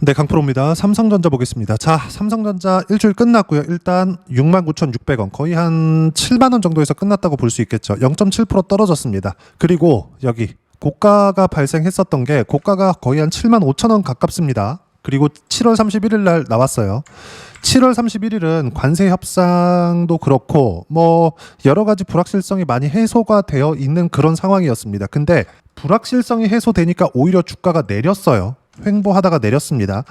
네, 강프로입니다. 삼성전자 보겠습니다. 자, 삼성전자 일주일 끝났고요. 일단 69,600원, 거의 한 7만 원 정도에서 끝났다고 볼 수 있겠죠. 0.7% 떨어졌습니다. 그리고 여기 고가가 발생했었던 게 고가가 거의 한 7만 5천 원 가깝습니다. 그리고 7월 31일 날 나왔어요. 7월 31일은 관세 협상도 그렇고 뭐 여러 가지 불확실성이 많이 해소가 되어 있는 그런 상황이었습니다. 근데 불확실성이 해소되니까 오히려 주가가 내렸어요. 횡보하다가 내렸습니다.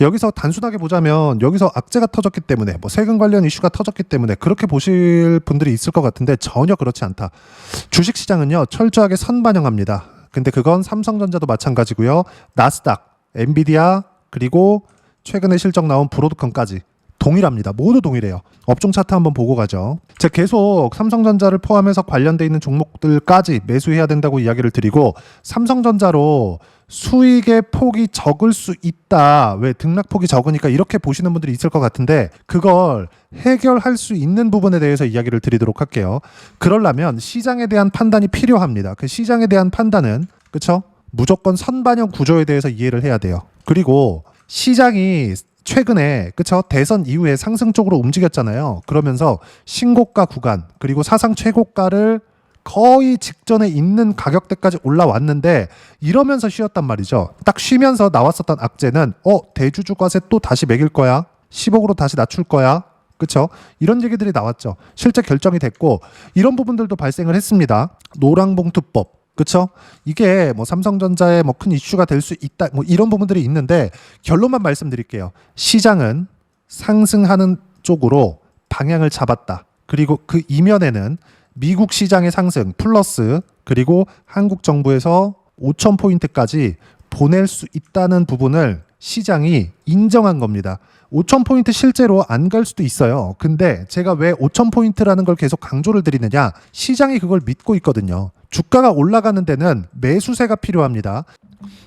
여기서 단순하게 보자면 여기서 악재가 터졌기 때문에 뭐 세금 관련 이슈가 터졌기 때문에 그렇게 보실 분들이 있을 것 같은데 전혀 그렇지 않다. 주식 시장은요 철저하게 선반영합니다. 근데 그건 삼성전자도 마찬가지고요. 나스닥, 엔비디아 그리고 최근에 실적 나온 브로드컴까지 동일합니다. 모두 동일해요. 업종 차트 한번 보고 가죠. 제가 계속 삼성전자를 포함해서 관련돼 있는 종목들까지 매수해야 된다고 이야기를 드리고 삼성전자로 수익의 폭이 적을 수 있다. 왜 등락폭이 적으니까 이렇게 보시는 분들이 있을 것 같은데 그걸 해결할 수 있는 부분에 대해서 이야기를 드리도록 할게요. 그러려면 시장에 대한 판단이 필요합니다. 그 시장에 대한 판단은 그쵸? 무조건 선반영 구조에 대해서 이해를 해야 돼요. 그리고 시장이 최근에 그쵸 대선 이후에 상승 쪽으로 움직였잖아요. 그러면서 신고가 구간 그리고 사상 최고가를 거의 직전에 있는 가격대까지 올라왔는데 이러면서 쉬었단 말이죠. 딱 쉬면서 나왔었던 악재는 어 대주주 과세 또 다시 매길 거야. 10억으로 다시 낮출 거야. 그쵸? 이런 얘기들이 나왔죠. 실제 결정이 됐고 이런 부분들도 발생을 했습니다. 노랑봉투법 그쵸? 이게 뭐 삼성전자의 뭐 큰 이슈가 될 수 있다. 뭐 이런 부분들이 있는데 결론만 말씀드릴게요. 시장은 상승하는 쪽으로 방향을 잡았다. 그리고 그 이면에는 미국 시장의 상승 플러스 그리고 한국 정부에서 5천 포인트까지 보낼 수 있다는 부분을 시장이 인정한 겁니다. 5천 포인트 실제로 안 갈 수도 있어요. 근데 제가 왜 5천 포인트라는 걸 계속 강조를 드리느냐? 시장이 그걸 믿고 있거든요. 주가가 올라가는 데는 매수세가 필요합니다.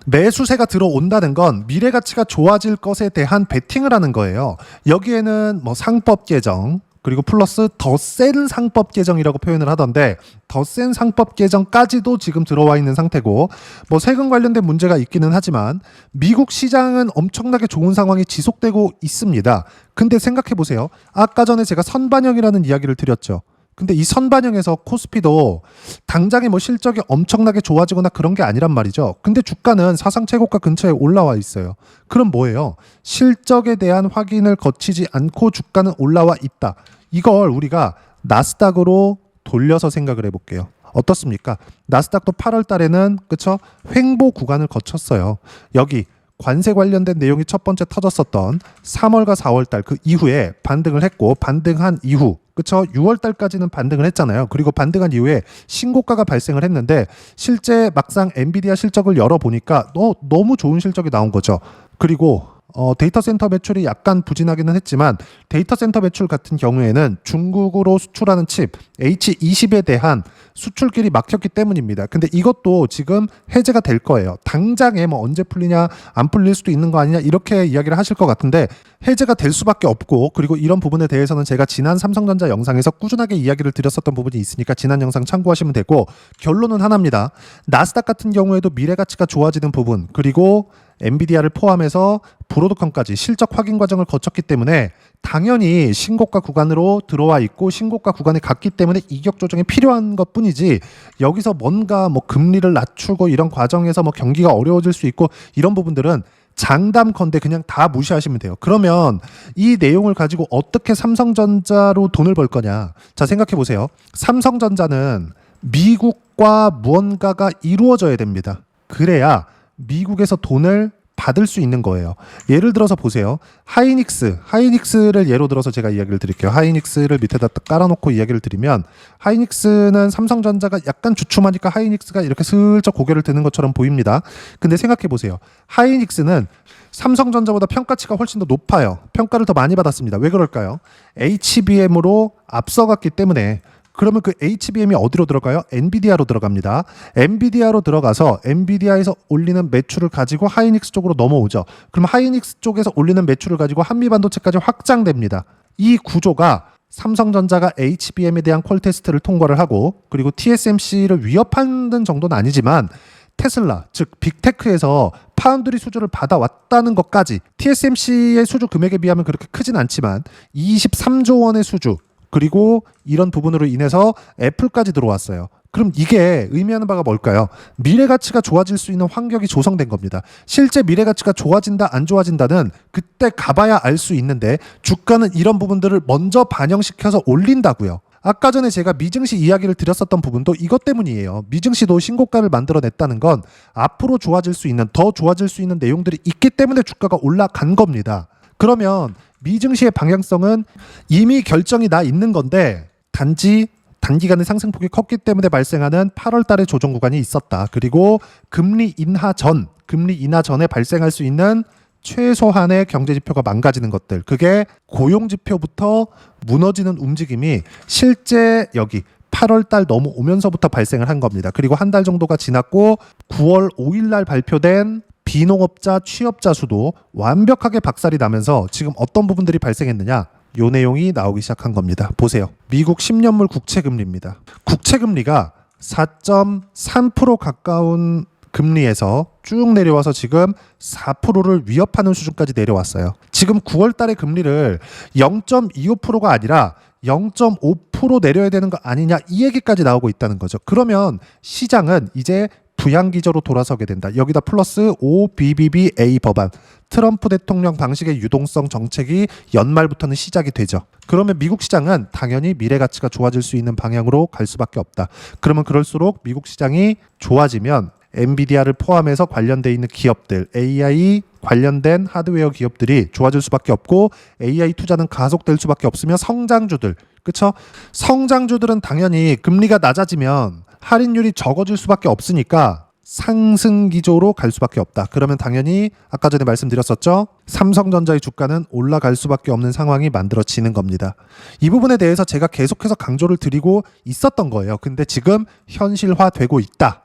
매수세가 들어온다는 건 미래 가치가 좋아질 것에 대한 베팅을 하는 거예요. 여기에는 뭐 상법 개정 그리고 플러스 더 센 상법 개정이라고 표현을 하던데 더 센 상법 개정까지도 지금 들어와 있는 상태고 뭐 세금 관련된 문제가 있기는 하지만 미국 시장은 엄청나게 좋은 상황이 지속되고 있습니다. 근데 생각해 보세요. 아까 전에 제가 선반영이라는 이야기를 드렸죠. 근데 이 선반영에서 코스피도 당장에 뭐 실적이 엄청나게 좋아지거나 그런 게 아니란 말이죠. 근데 주가는 사상 최고가 근처에 올라와 있어요. 그럼 뭐예요? 실적에 대한 확인을 거치지 않고 주가는 올라와 있다. 이걸 우리가 나스닥으로 돌려서 생각을 해볼게요. 어떻습니까? 나스닥도 8월 달에는 그쵸 횡보 구간을 거쳤어요. 여기 관세 관련된 내용이 첫 번째 터졌었던 3월과 4월 달 그 이후에 반등을 했고 반등한 이후 그쵸 6월 달까지는 반등을 했잖아요. 그리고 반등한 이후에 신고가가 발생을 했는데 실제 막상 엔비디아 실적을 열어 보니까 너, 너무 좋은 실적이 나온 거죠. 그리고 어, 데이터 센터 매출이 약간 부진하기는 했지만 데이터 센터 매출 같은 경우에는 중국으로 수출하는 칩 H20에 대한 수출길이 막혔기 때문입니다. 근데 이것도 지금 해제가 될 거예요. 당장에 뭐 언제 풀리냐 안 풀릴 수도 있는 거 아니냐 이렇게 이야기를 하실 것 같은데 해제가 될 수밖에 없고 그리고 이런 부분에 대해서는 제가 지난 삼성전자 영상에서 꾸준하게 이야기를 드렸었던 부분이 있으니까 지난 영상 참고하시면 되고 결론은 하나입니다. 나스닥 같은 경우에도 미래 가치가 좋아지는 부분 그리고 엔비디아를 포함해서 브로드컴까지 실적 확인 과정을 거쳤기 때문에 당연히 신고가 구간으로 들어와 있고 신고가 구간에 갔기 때문에 이격 조정이 필요한 것 뿐이지 여기서 뭔가 뭐 금리를 낮추고 이런 과정에서 뭐 경기가 어려워질 수 있고 이런 부분들은 장담컨대 그냥 다 무시하시면 돼요. 그러면 이 내용을 가지고 어떻게 삼성전자로 돈을 벌 거냐? 자, 생각해 보세요. 삼성전자는 미국과 무언가가 이루어져야 됩니다. 그래야 미국에서 돈을 받을 수 있는 거예요. 예를 들어서 보세요. 하이닉스, 하이닉스를 예로 들어서 제가 이야기를 드릴게요. 하이닉스를 밑에다 딱 깔아놓고 이야기를 드리면 하이닉스는 삼성전자가 약간 주춤하니까 하이닉스가 이렇게 슬쩍 고개를 드는 것처럼 보입니다. 근데 생각해 보세요. 하이닉스는 삼성전자보다 평가치가 훨씬 더 높아요. 평가를 더 많이 받았습니다. 왜 그럴까요? HBM으로 앞서갔기 때문에 그러면 그 HBM이 어디로 들어가요? 엔비디아로 들어갑니다. 엔비디아로 들어가서 엔비디아에서 올리는 매출을 가지고 하이닉스 쪽으로 넘어오죠. 그럼 하이닉스 쪽에서 올리는 매출을 가지고 한미반도체까지 확장됩니다. 이 구조가 삼성전자가 HBM에 대한 퀄 테스트를 통과를 하고 그리고 TSMC를 위협하는 정도는 아니지만 테슬라, 즉 빅테크에서 파운드리 수주를 받아왔다는 것까지 TSMC의 수주 금액에 비하면 그렇게 크진 않지만 23조 원의 수주 그리고 이런 부분으로 인해서 애플까지 들어왔어요. 그럼 이게 의미하는 바가 뭘까요? 미래 가치가 좋아질 수 있는 환경이 조성된 겁니다. 실제 미래 가치가 좋아진다 안 좋아진다는 그때 가봐야 알 수 있는데 주가는 이런 부분들을 먼저 반영시켜서 올린다고요. 아까 전에 제가 미증시 이야기를 드렸었던 부분도 이것 때문이에요. 미증시도 신고가를 만들어냈다는 건 앞으로 좋아질 수 있는 더 좋아질 수 있는 내용들이 있기 때문에 주가가 올라간 겁니다. 그러면 미증시의 방향성은 이미 결정이 나 있는 건데 단지 단기간의 상승폭이 컸기 때문에 발생하는 8월 달에 조정 구간이 있었다. 그리고 금리 인하 전, 금리 인하 전에 발생할 수 있는 최소한의 경제 지표가 망가지는 것들. 그게 고용 지표부터 무너지는 움직임이 실제 여기 8월 달 넘어오면서부터 발생을 한 겁니다. 그리고 한 달 정도가 지났고 9월 5일 날 발표된 비농업자 취업자 수도 완벽하게 박살이 나면서 지금 어떤 부분들이 발생했느냐? 요 내용이 나오기 시작한 겁니다. 보세요. 미국 10년물 국채 금리입니다. 국채 금리가 4.3% 가까운 금리에서 쭉 내려와서 지금 4%를 위협하는 수준까지 내려왔어요. 지금 9월 달에 금리를 0.25%가 아니라 0.5% 내려야 되는 거 아니냐 이 얘기까지 나오고 있다는 거죠. 그러면 시장은 이제 부양 기저로 돌아서게 된다. 여기다 플러스 OBBBA 법안 트럼프 대통령 방식의 유동성 정책이 연말부터는 시작이 되죠. 그러면 미국 시장은 당연히 미래 가치가 좋아질 수 있는 방향으로 갈 수밖에 없다. 그러면 그럴수록 미국 시장이 좋아지면 엔비디아를 포함해서 관련돼 있는 기업들, AI 관련된 하드웨어 기업들이 좋아질 수밖에 없고 AI 투자는 가속될 수밖에 없으며 성장주들, 그쵸? 성장주들은 당연히 금리가 낮아지면 할인율이 적어질 수밖에 없으니까 상승 기조로 갈 수밖에 없다. 그러면 당연히 아까 전에 말씀드렸었죠. 삼성전자의 주가는 올라갈 수밖에 없는 상황이 만들어지는 겁니다. 이 부분에 대해서 제가 계속해서 강조를 드리고 있었던 거예요. 근데 지금 현실화되고 있다.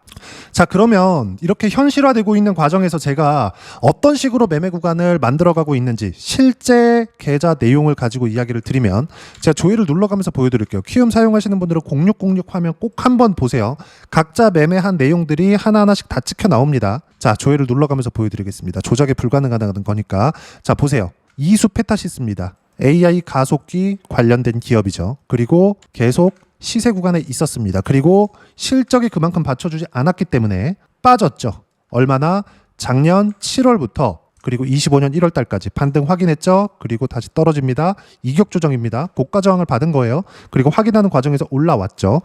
자, 그러면 이렇게 현실화되고 있는 과정에서 제가 어떤 식으로 매매 구간을 만들어가고 있는지 실제 계좌 내용을 가지고 이야기를 드리면 제가 조회를 눌러가면서 보여드릴게요. 키움 사용하시는 분들은 0606 화면 꼭 한번 보세요. 각자 매매한 내용들이 하나하나씩 다 찍혀 나옵니다. 자, 조회를 눌러가면서 보여드리겠습니다. 조작이 불가능하다는 거니까. 자, 보세요. 이수 페타시스입니다. AI 가속기 관련된 기업이죠. 그리고 계속 시세 구간에 있었습니다. 그리고 실적이 그만큼 받쳐주지 않았기 때문에 빠졌죠. 얼마나 작년 7월부터 그리고 25년 1월 달까지 반등 확인했죠. 그리고 다시 떨어집니다. 이격 조정입니다. 고가 저항을 받은 거예요. 그리고 확인하는 과정에서 올라왔죠.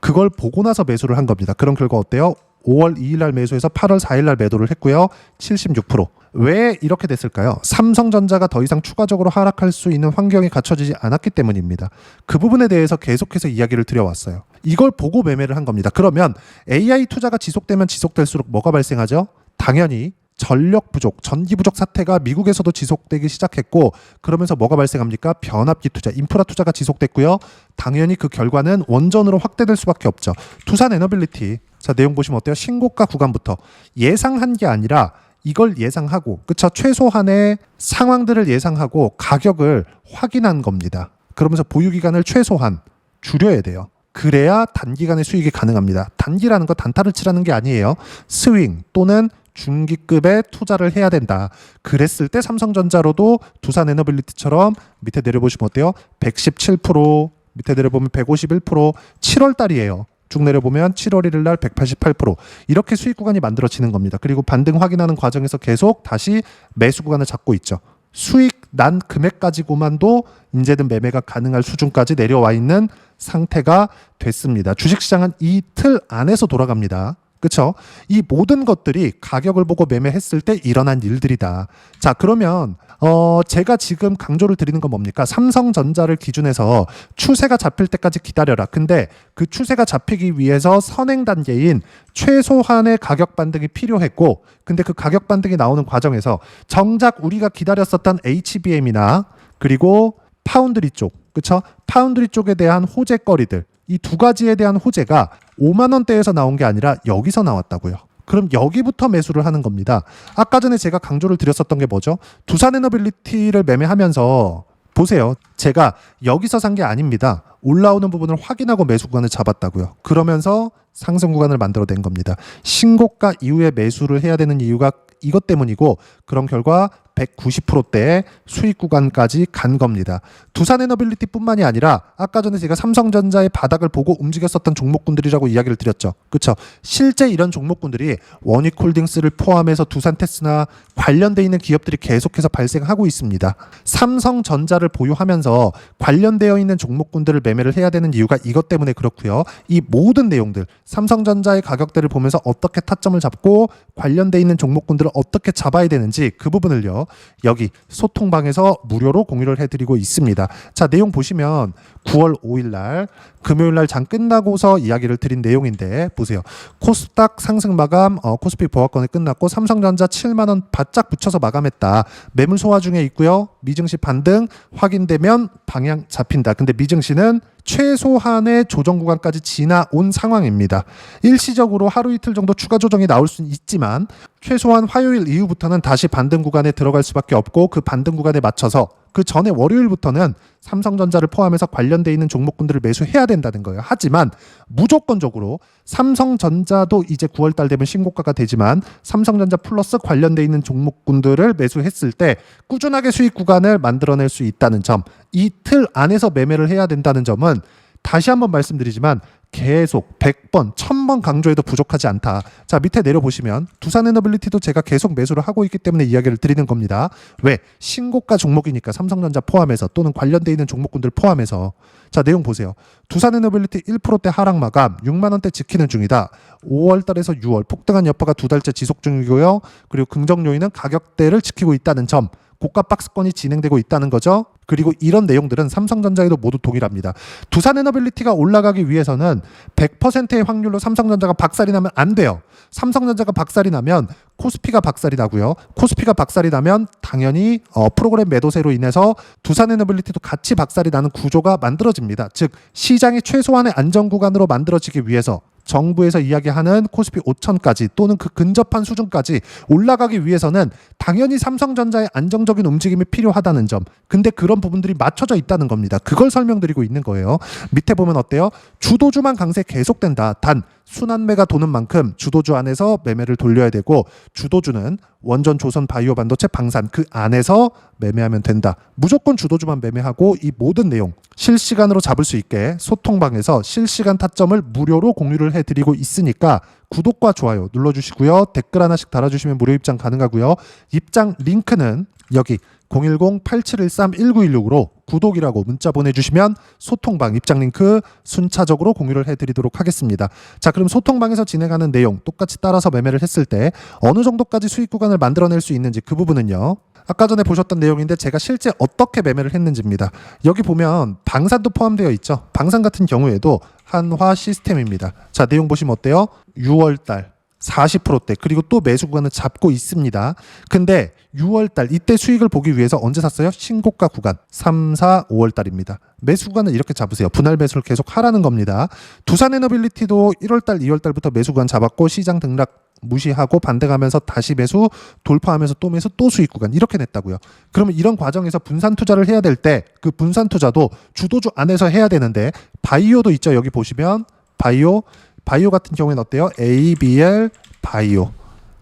그걸 보고 나서 매수를 한 겁니다. 그런 결과 어때요? 5월 2일 날 매수해서 8월 4일 날 매도를 했고요. 76%. 왜 이렇게 됐을까요? 삼성전자가 더 이상 추가적으로 하락할 수 있는 환경이 갖춰지지 않았기 때문입니다. 그 부분에 대해서 계속해서 이야기를 드려왔어요. 이걸 보고 매매를 한 겁니다. 그러면 AI 투자가 지속되면 지속될수록 뭐가 발생하죠? 당연히 전력 부족, 전기 부족 사태가 미국에서도 지속되기 시작했고 그러면서 뭐가 발생합니까? 변압기 투자, 인프라 투자가 지속됐고요. 당연히 그 결과는 원전으로 확대될 수밖에 없죠. 두산 에너빌리티 자 내용 보시면 어때요? 신고가 구간부터 예상한 게 아니라 이걸 예상하고 그쵸 최소한의 상황들을 예상하고 가격을 확인한 겁니다. 그러면서 보유 기간을 최소한 줄여야 돼요. 그래야 단기간의 수익이 가능합니다. 단기라는 거 단타를 치라는 게 아니에요. 스윙 또는 중기급의 투자를 해야 된다. 그랬을 때 삼성전자로도 두산 에너빌리티처럼 밑에 내려보시면 어때요? 117% 밑에 내려보면 151% 7월 달이에요. 쭉 내려보면 7월 1일 날 188% 이렇게 수익 구간이 만들어지는 겁니다. 그리고 반등 확인하는 과정에서 계속 다시 매수 구간을 잡고 있죠. 수익 난 금액 가지고만도 이제는 매매가 가능할 수준까지 내려와 있는 상태가 됐습니다. 주식시장은 이틀 안에서 돌아갑니다. 그렇죠? 이 모든 것들이 가격을 보고 매매했을 때 일어난 일들이다. 자, 그러면 어 제가 지금 강조를 드리는 건 뭡니까? 삼성전자를 기준해서 추세가 잡힐 때까지 기다려라. 근데 그 추세가 잡히기 위해서 선행 단계인 최소한의 가격 반등이 필요했고 근데 그 가격 반등이 나오는 과정에서 정작 우리가 기다렸었던 HBM이나 그리고 파운드리 쪽, 그쵸? 파운드리 쪽에 대한 호재거리들, 이 두 가지에 대한 호재가 5만 원대에서 나온 게 아니라 여기서 나왔다고요. 그럼 여기부터 매수를 하는 겁니다. 아까 전에 제가 강조를 드렸었던 게 뭐죠? 두산 에너빌리티를 매매하면서 보세요. 제가 여기서 산 게 아닙니다. 올라오는 부분을 확인하고 매수 구간을 잡았다고요. 그러면서 상승 구간을 만들어낸 겁니다. 신고가 이후에 매수를 해야 되는 이유가 이것 때문이고 그런 결과 190%대의 수익 구간까지 간 겁니다. 두산 에너빌리티뿐만이 아니라 아까 전에 제가 삼성전자의 바닥을 보고 움직였었던 종목군들이라고 이야기를 드렸죠. 그렇죠? 실제 이런 종목군들이 원익홀딩스를 포함해서 두산 테스나 관련돼 있는 기업들이 계속해서 발생하고 있습니다. 삼성전자를 보유하면서 관련되어 있는 종목군들을 매매를 해야 되는 이유가 이것 때문에 그렇고요. 이 모든 내용들 삼성전자의 가격대를 보면서 어떻게 타점을 잡고 관련돼 있는 종목군들을 어떻게 잡아야 되는지 그 부분을 요. 여기 소통방에서 무료로 공유를 해드리고 있습니다. 자 내용 보시면 9월 5일 날 금요일 날 장 끝나고서 이야기를 드린 내용인데 보세요. 코스닥 상승 마감 어, 코스피 보합권이 끝났고 삼성전자 7만 원 바짝 붙여서 마감했다. 매물 소화 중에 있고요. 미증시 반등 확인되면 방향 잡힌다. 근데 미증시는 최소한의 조정 구간까지 지나온 상황입니다. 일시적으로 하루 이틀 정도 추가 조정이 나올 수는 있지만 최소한 화요일 이후부터는 다시 반등 구간에 들어갈 수밖에 없고 그 반등 구간에 맞춰서 그 전에 월요일부터는 삼성전자를 포함해서 관련돼 있는 종목군들을 매수해야 된다는 거예요. 하지만 무조건적으로 삼성전자도 이제 9월 달 되면 신고가가 되지만 삼성전자 플러스 관련돼 있는 종목군들을 매수했을 때 꾸준하게 수익 구간을 만들어낼 수 있다는 점, 이 틀 안에서 매매를 해야 된다는 점은 다시 한번 말씀드리지만 계속 100번, 1000번 강조해도 부족하지 않다. 자, 밑에 내려보시면 두산 에너빌리티도 제가 계속 매수를 하고 있기 때문에 이야기를 드리는 겁니다. 왜? 신고가 종목이니까 삼성전자 포함해서 또는 관련돼 있는 종목군들 포함해서 자, 내용 보세요. 두산 에너빌리티 1%대 하락 마감 6만 원대 지키는 중이다. 5월 달에서 6월 폭등한 여파가 두 달째 지속 중이고요. 그리고 긍정 요인은 가격대를 지키고 있다는 점. 고가 박스권이 진행되고 있다는 거죠. 그리고 이런 내용들은 삼성전자에도 모두 동일합니다. 두산 에너빌리티가 올라가기 위해서는 100%의 확률로 삼성전자가 박살이 나면 안 돼요. 삼성전자가 박살이 나면 코스피가 박살이 나고요. 코스피가 박살이 나면 당연히 어, 프로그램 매도세로 인해서 두산 에너빌리티도 같이 박살이 나는 구조가 만들어집니다. 즉 시장의 최소한의 안정 구간으로 만들어지기 위해서 정부에서 이야기하는 코스피 5천까지 또는 그 근접한 수준까지 올라가기 위해서는 당연히 삼성전자의 안정적인 움직임이 필요하다는 점. 근데 그런 부분들이 맞춰져 있다는 겁니다. 그걸 설명드리고 있는 거예요. 밑에 보면 어때요? 주도주만 강세 계속된다. 단 순환매가 도는 만큼 주도주 안에서 매매를 돌려야 되고 주도주는 원전 조선 바이오 반도체 방산 그 안에서 매매하면 된다. 무조건 주도주만 매매하고 이 모든 내용 실시간으로 잡을 수 있게 소통방에서 실시간 타점을 무료로 공유를 해드리고 있으니까 구독과 좋아요 눌러주시고요. 댓글 하나씩 달아주시면 무료 입장 가능하고요. 입장 링크는 여기 010-8713-1916으로 구독이라고 문자 보내주시면 소통방 입장 링크 순차적으로 공유를 해드리도록 하겠습니다. 자, 그럼 소통방에서 진행하는 내용 똑같이 따라서 매매를 했을 때 어느 정도까지 수익 구간을 만들어낼 수 있는지 그 부분은요. 아까 전에 보셨던 내용인데 제가 실제 어떻게 매매를 했는지입니다. 여기 보면 방산도 포함되어 있죠. 방산 같은 경우에도 한화 시스템입니다. 자, 내용 보시면 어때요? 6월 달 40%대 그리고 또 매수 구간을 잡고 있습니다. 근데 6월 달 이때 수익을 보기 위해서 언제 샀어요? 신고가 구간 3, 4, 5월 달입니다. 매수 구간을 이렇게 잡으세요. 분할 매수를 계속 하라는 겁니다. 두산 에너빌리티도 1월 달, 2월 달부터 매수 구간 잡았고 시장 등락 무시하고 반등하면서 다시 매수 돌파하면서 또 매수 또 수익 구간 이렇게 냈다고요. 그러면 이런 과정에서 분산 투자를 해야 될 때 그 분산 투자도 주도주 안에서 해야 되는데 바이오도 있죠. 여기 보시면 바이오 바이오 같은 경우에는 어때요? ABL 바이오.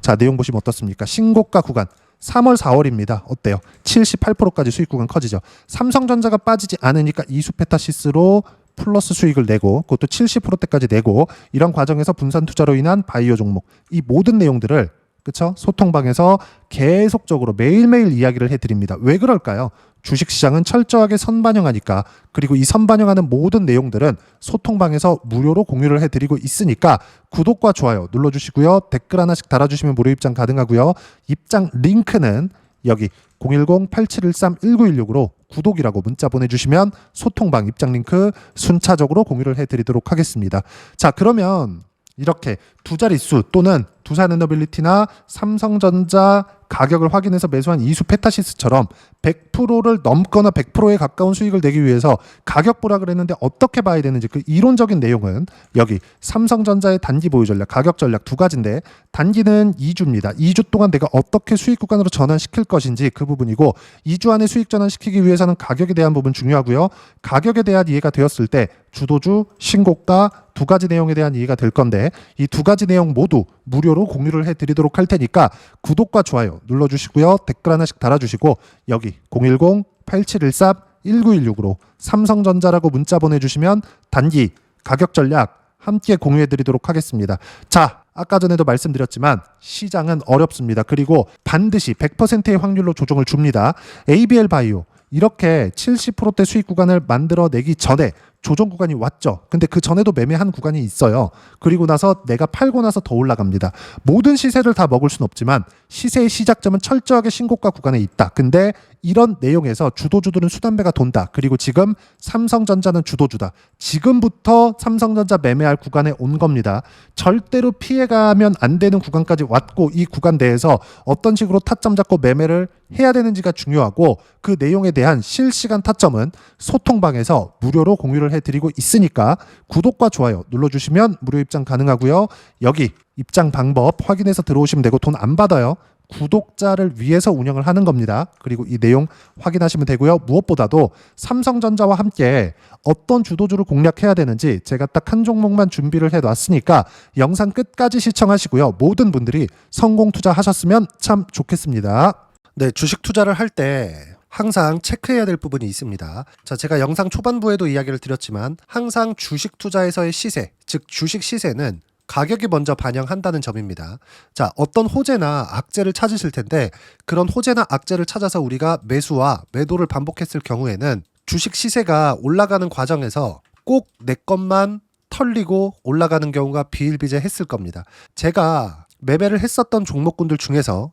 자, 내용 보시면 어떻습니까? 신고가 구간 3월, 4월입니다. 어때요? 78%까지 수익 구간 커지죠. 삼성전자가 빠지지 않으니까 이수페타시스로 플러스 수익을 내고 그것도 70%대까지 내고 이런 과정에서 분산 투자로 인한 바이오 종목 이 모든 내용들을 그쵸 소통방에서 계속적으로 매일매일 이야기를 해드립니다. 왜 그럴까요? 주식시장은 철저하게 선반영하니까 그리고 이 선반영하는 모든 내용들은 소통방에서 무료로 공유를 해드리고 있으니까 구독과 좋아요 눌러주시고요 댓글 하나씩 달아주시면 무료 입장 가능하고요 입장 링크는 여기 010-8713-1916으로 구독이라고 문자 보내주시면 소통방 입장 링크 순차적으로 공유를 해드리도록 하겠습니다. 자 그러면 이렇게 두 자릿수 또는 두산에너빌리티나 삼성전자 가격을 확인해서 매수한 이수 페타시스처럼 100%를 넘거나 100%에 가까운 수익을 내기 위해서 가격 보라 그랬는데 어떻게 봐야 되는지 그 이론적인 내용은 여기 삼성전자의 단기 보유 전략, 가격 전략 두 가지인데 단기는 2주입니다. 2주 동안 내가 어떻게 수익 구간으로 전환시킬 것인지 그 부분이고 2주 안에 수익 전환시키기 위해서는 가격에 대한 부분 중요하고요. 가격에 대한 이해가 되었을 때 주도주, 신고가 두 가지 내용에 대한 이해가 될 건데 이 두 가지 내용 모두 무료로 공유를 해드리도록 할 테니까 구독과 좋아요 눌러주시고요. 댓글 하나씩 달아주시고 여기 010-8713-1916으로 삼성전자라고 문자 보내주시면 단기 가격 전략 함께 공유해드리도록 하겠습니다. 자, 아까 전에도 말씀드렸지만 시장은 어렵습니다. 그리고 반드시 100%의 확률로 조정을 줍니다. ABL 바이오 이렇게 70%대 수익 구간을 만들어내기 전에 조정 구간이 왔죠. 근데 그 전에도 매매한 구간이 있어요. 그리고 나서 내가 팔고 나서 더 올라갑니다. 모든 시세를 다 먹을 수는 없지만 시세의 시작점은 철저하게 신고가 구간에 있다. 근데 이런 내용에서 주도주들은 수단배가 돈다. 그리고 지금 삼성전자는 주도주다. 지금부터 삼성전자 매매할 구간에 온 겁니다. 절대로 피해가면 안 되는 구간까지 왔고 이 구간 내에서 어떤 식으로 타점 잡고 매매를 해야 되는지가 중요하고 그 내용에 대한 실시간 타점은 소통방에서 무료로 공유를 해드리고 있으니까 구독과 좋아요 눌러주시면 무료 입장 가능하고요. 여기 입장 방법 확인해서 들어오시면 되고 돈 안 받아요. 구독자를 위해서 운영을 하는 겁니다. 그리고 이 내용 확인하시면 되고요. 무엇보다도 삼성전자와 함께 어떤 주도주를 공략해야 되는지 제가 딱 한 종목만 준비를 해 놨으니까 영상 끝까지 시청하시고요. 모든 분들이 성공 투자하셨으면 참 좋겠습니다. 네, 주식 투자를 할 때 항상 체크해야 될 부분이 있습니다. 자, 제가 영상 초반부에도 이야기를 드렸지만 항상 주식 투자에서의 시세, 즉 주식 시세는 가격이 먼저 반영한다는 점입니다. 자, 어떤 호재나 악재를 찾으실 텐데 그런 호재나 악재를 찾아서 우리가 매수와 매도를 반복했을 경우에는 주식 시세가 올라가는 과정에서 꼭 내 것만 털리고 올라가는 경우가 비일비재했을 겁니다. 제가 매매를 했었던 종목군들 중에서